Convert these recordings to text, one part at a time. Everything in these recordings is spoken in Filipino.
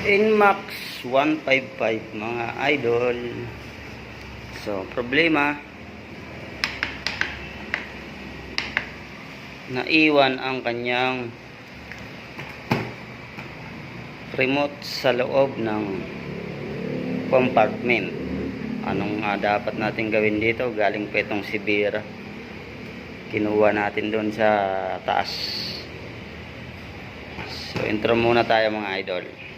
Inmax 155 mga idol. So, problema naiwan ang kanyang remote sa loob ng compartment. Anong nga dapat natin gawin dito? Galing pa itong si Vera. Kinuha natin doon sa taas. So, intro muna tayo mga idol.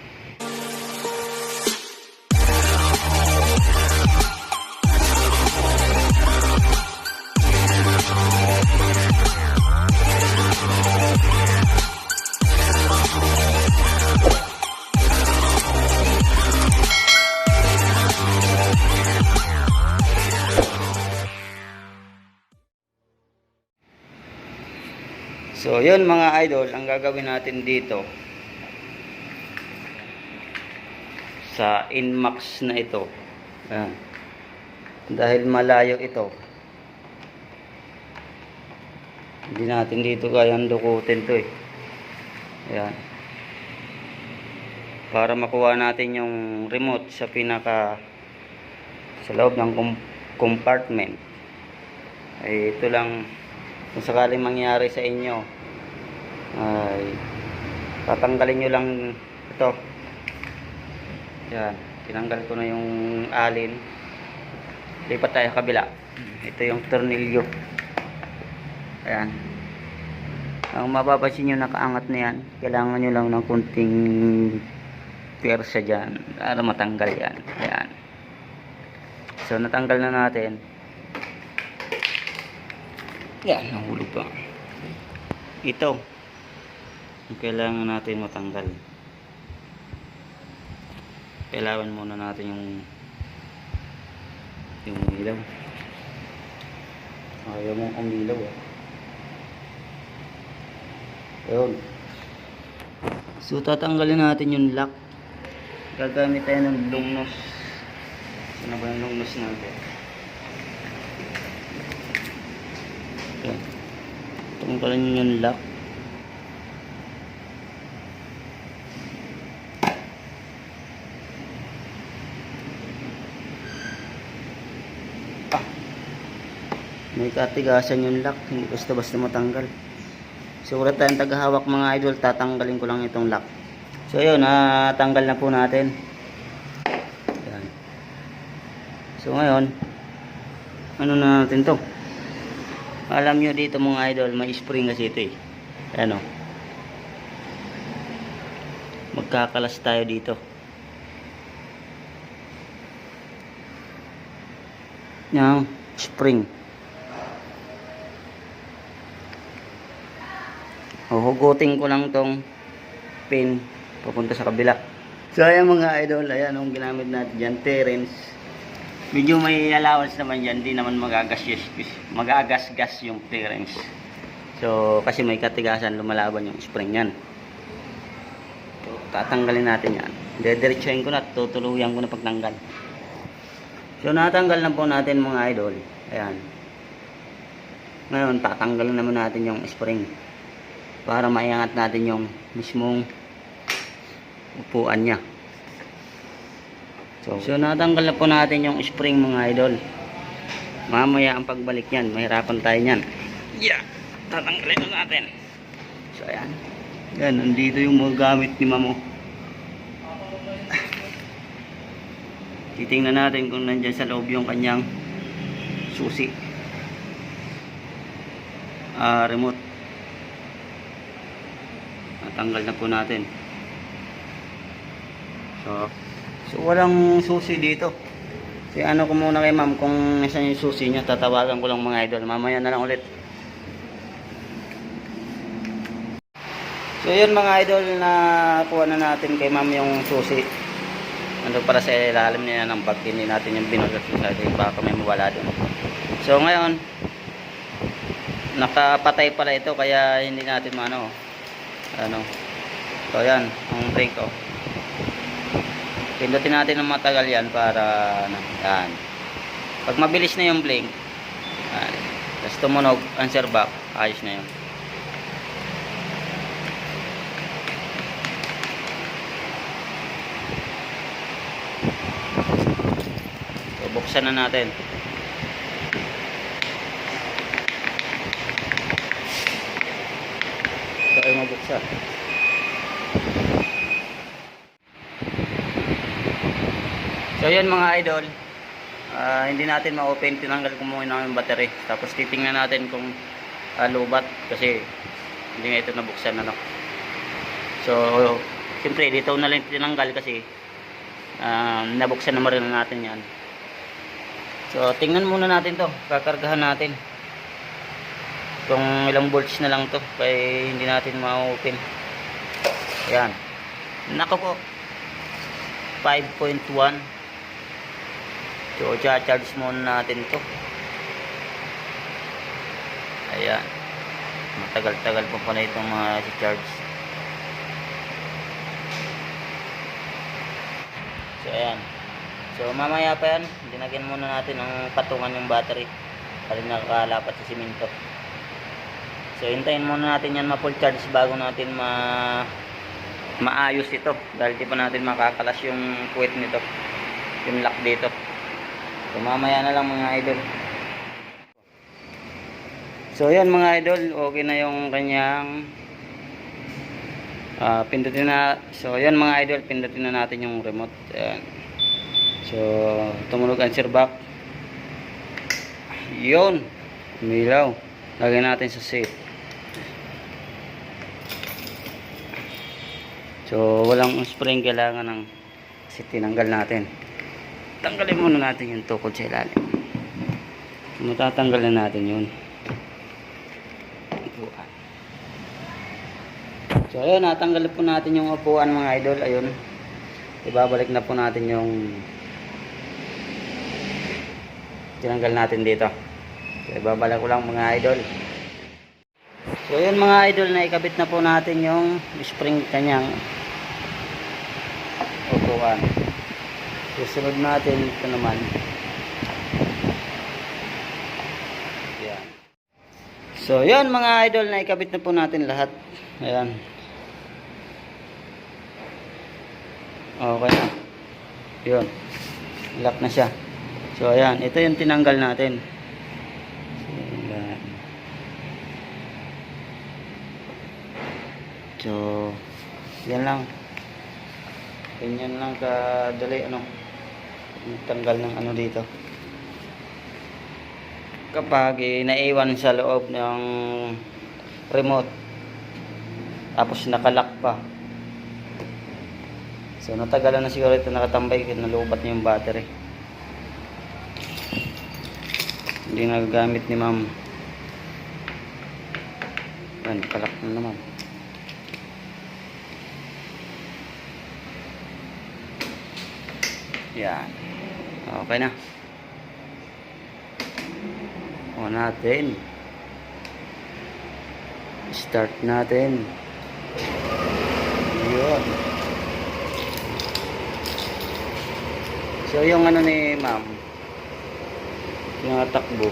So, yun mga idol, ang gagawin natin dito sa Inmax na ito. Ayan. Dahil malayo ito. Hindi natin dito kayang dukutin to eh. Ayan. Para makuha natin yung remote sa pinaka sa loob ng com- compartment. Ay ito lang kung sakaling mangyari sa inyo ay tatanggalin nyo lang ito. Yan tinanggal ko na yung alin. Lipat tayo kabila. Ito yung tornilyo. Ayan. Ang mapapansin nyo nakaangat na yan. Kailangan nyo lang ng kunting pwersa dyan para matanggal yan. Ayan. So natanggal na natin yan, nahulog pa. Ito. Ang kailangan natin matanggal. Kailangan muna natin yung yung ilaw. Ayaw mo ang ilaw ah. Ayun. So tatanggalin natin yung lock. Gagamit tayo ng lungnos. Saan ba yung lungnos natin? Yan. Tanggalin nyo yung lock. Ah. May katigasan yung lock. Hindi basta-basta matanggal. Wala tayong tagahawak mga idol. Tatanggalin ko lang itong lock. So, yun. Natanggal na po natin. Yan. So, ngayon, ano na natin to? Alam nyo dito mga idol, may spring kasi ito eh. Ano? Magkakalas tayo dito. Yung spring. Huhugutin ko lang tong pin papunta sa kabila. So ayan mga idol, ayan ang ginamit natin dyan, Terence medyo may allowance naman yan di naman magagas magagasgas yung clearance. So kasi may katigasan lumalaban yung spring yan. So, tatanggalin natin yan. Dediretsuhin ko na tutuluyan ko na pagtanggal. So natanggal na po natin mga idol. Ayan. Ngayon tatanggalin naman natin yung spring para maiangat natin yung mismong upuan niya So, so natanggal na po natin yung spring mga idol. Mamaya ang pagbalik niyan, mahirapan tayo niyan. Yeah, tatanggalin na natin. So ayan. Yan, nandito yung mga gamit ni Mamo. Titingnan natin kung nandyan sa loob yung kanyang susi. Ah, remote. Natanggal na po natin. So, So walang susi dito. Si ano ko muna kay ma'am kung nasan yung susi niya, tatawagan ko lang mga idol. Mamaya na lang ulit. So yun mga idol na kuha na natin kay ma'am yung susi. Ano para sa ilalim niya ng bag, hindi natin yung binulat sa atin baka may mawala doon. So ngayon, nakapatay pala ito kaya hindi natin maano. Ano. So yan, ang brake oh. Pindutin natin ng matagal yan para ano, yan. Pag mabilis na yung blink, yan. Tapos tumunog, answer back, ayos na yun. So, buksan na natin. So, ay mabuksan. So yan mga idol, Ah, hindi natin ma-open, tinanggal ko muna yung battery. Tapos titingnan natin kung ah, lubat kasi hindi nga ito nabuksan ano. So, siyempre dito na lang tinanggal kasi ah, nabuksan naman rin natin yan. So, tingnan muna natin to. Kakargahan natin. Kung ilang volts na lang to kaya hindi natin ma-open. Ayan. Nako po. 5.1 So, charge muna natin to. Ayan. Matagal-tagal pa pala itong mga charge. So, ayan. So, mamaya pa yan. Dinagyan muna natin ang patungan yung battery. Para nakakalapat sa simento. So, hintayin muna natin yan ma-full charge bago natin ma maayos ito. Dahil di pa natin makakalas yung puwet nito. Yung lock dito. So mamaya na lang mga idol. So yan mga idol, okay na yung kanyang ah, pindutin na. So yan mga idol, pindutin na natin yung remote. Ayan. So tumunog ang back. Yun. Umilaw. Lagyan natin sa safe. So walang spring kailangan ng kasi tinanggal natin tanggalin muna natin yung tukod sa ilalim. Matatanggal na natin yun. Upuan. So ayun natanggal po natin yung upuan mga idol. Ayun. Ibabalik na po natin yung tinanggal natin dito. So ibabalik ko lang mga idol. So ayun mga idol na ikabit na po natin yung spring kanyang upuan Susunod natin ito naman. Yan. So, yan mga idol, na ikabit na po natin lahat. Ayan. Okay na. Yun. Lock na siya. So, ayan. Ito yung tinanggal natin. So, yan lang. Ganyan lang kadali, ano tanggal ng ano dito. Kapag eh, naiwan sa loob ng remote tapos nakalock pa. So natagalan na siguro ito nakatambay nalubat niya yung battery. Hindi nagagamit ni ma'am. Yan kalak na naman. Yan Okay na. O natin. Start natin. Yun. So yung ano ni ma'am, yung takbo.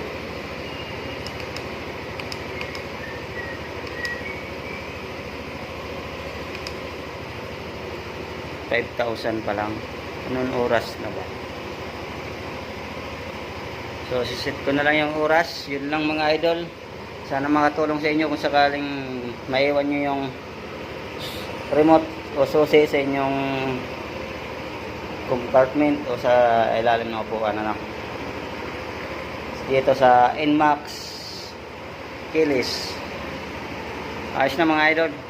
Five thousand pa lang. Anong oras na ba? So, sisit ko na lang yung oras. Yun lang mga idol. Sana makatulong sa inyo kung sakaling maiwan nyo yung remote o susi sa inyong compartment o sa ilalim ng upuan na lang. Dito sa NMAX Kilis. Ayos na mga idol.